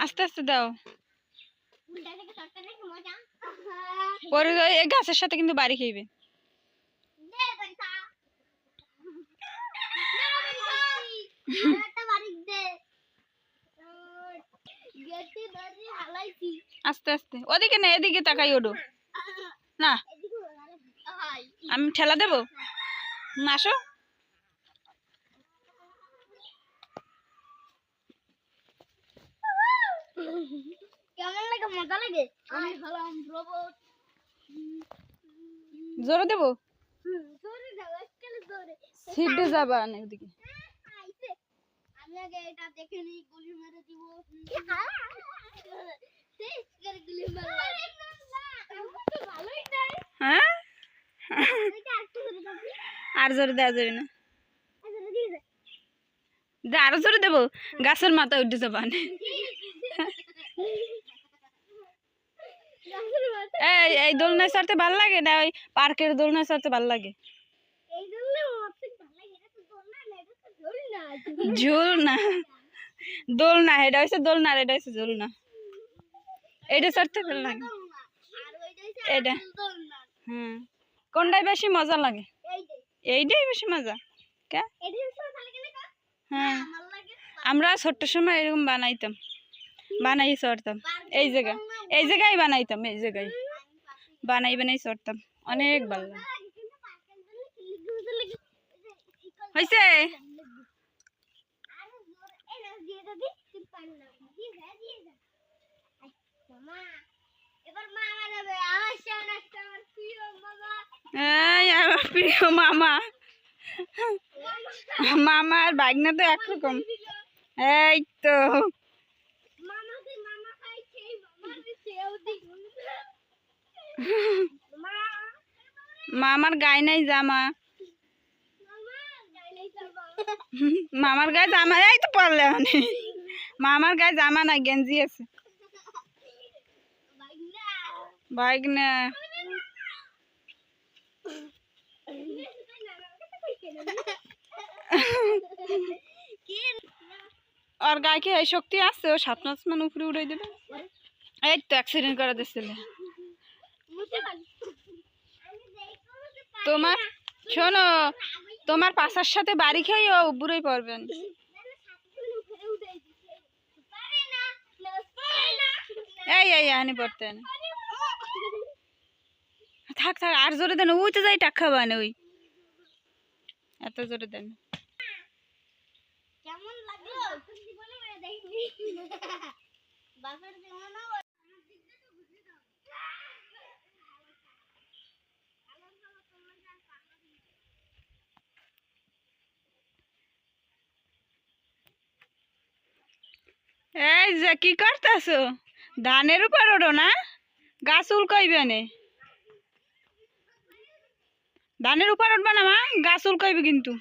আস্তে আস্তে দাও। পরে এই গাছের সাথে কিন্তু বাড়ি হালাইছি। আস্তে আস্তে। ওদিকে না এদিকে তাকাই ওডো। না। আমি ঠেলা দেবো? না, আসো কেমন লাগে মজা লাগে? আমি হলাম রোবট জোরে দেবো? জোরে সিটে যাবা না ওদিকে আমি আগে এটা দেখে নিই গুলি মেরে দিব। শেষ করে গুলি মারলাম। হ্যাঁ? আর জোরে দেওয়া যাবে না। আচ্ছা আরও জোরে দেবো। গাছের মাথায় উঠে যাবা না। এই এই দোলনায় চড়তে ভালো লাগে না? ওই পার্কের দোলনায় চড়তে ভালো লাগে? এই জন্য অপশন ভালো লাগে এটা তো দোল না এটা তো দোল না দোলনা এটা হচ্ছে দোলনা আর এটা হচ্ছে ঝোল না এটা চড়তে ভালো লাগে। এটা। হুম। কোনটাই বেশি মজা লাগে? এইটাই। বেশি মজা। কে? হ্যাঁ। আমরা ছোট্ট সময় এরকম বানাইতাম। বানাই চড়তাম এই জায়গা। এই জায়গায় বানাইতাম, এই জায়গায়। বানাই বানাই চড়তাম। অনেক ভালো হয়েছে আর জোর এই না দিয়ে দাদি তুই পারলি না দিয়ে দে দিয়ে দে আই, মামা এবার মামা যাবে আমার সামনে একটা আমার প্রিয় মামা এই আমার প্রিয় মামা মামা আর বাগনা তো একরকম এই তো মামা তুই মামা খাইছে মামা সেও দিই মা মামার গায়ে নাই জামা। মামার গায়ে জামা, এই তো পড়লে অনেক মামার গায়ে জামা না গেঞ্জি আছে। বাইনা বাগনা আর গায়ে কি এই শক্তি আছে? ও সাত মাস মান উপরে উড়াই দেবে। এই তো অ্যাক্সিডেন্ট করে দিচ্ছিল তোমার, শোনো, তোমার পাশার সাথে বাড়ি খেয়ে ও বুড়োই পড়বেন। এই এই আনি পড়তে আনি থাক থাক, আর জোরে দেন, ওই তো যাই টাক খাবা না ওই। এত জোরে দেন। কেমন লাগল? এই যে কি করতেছো? ধানের উপর ওড়ো না? গাছ উল্কাইবে না। ধানের উপর উঠবে না মা? গাছ উল্কাইবে কিন্তু।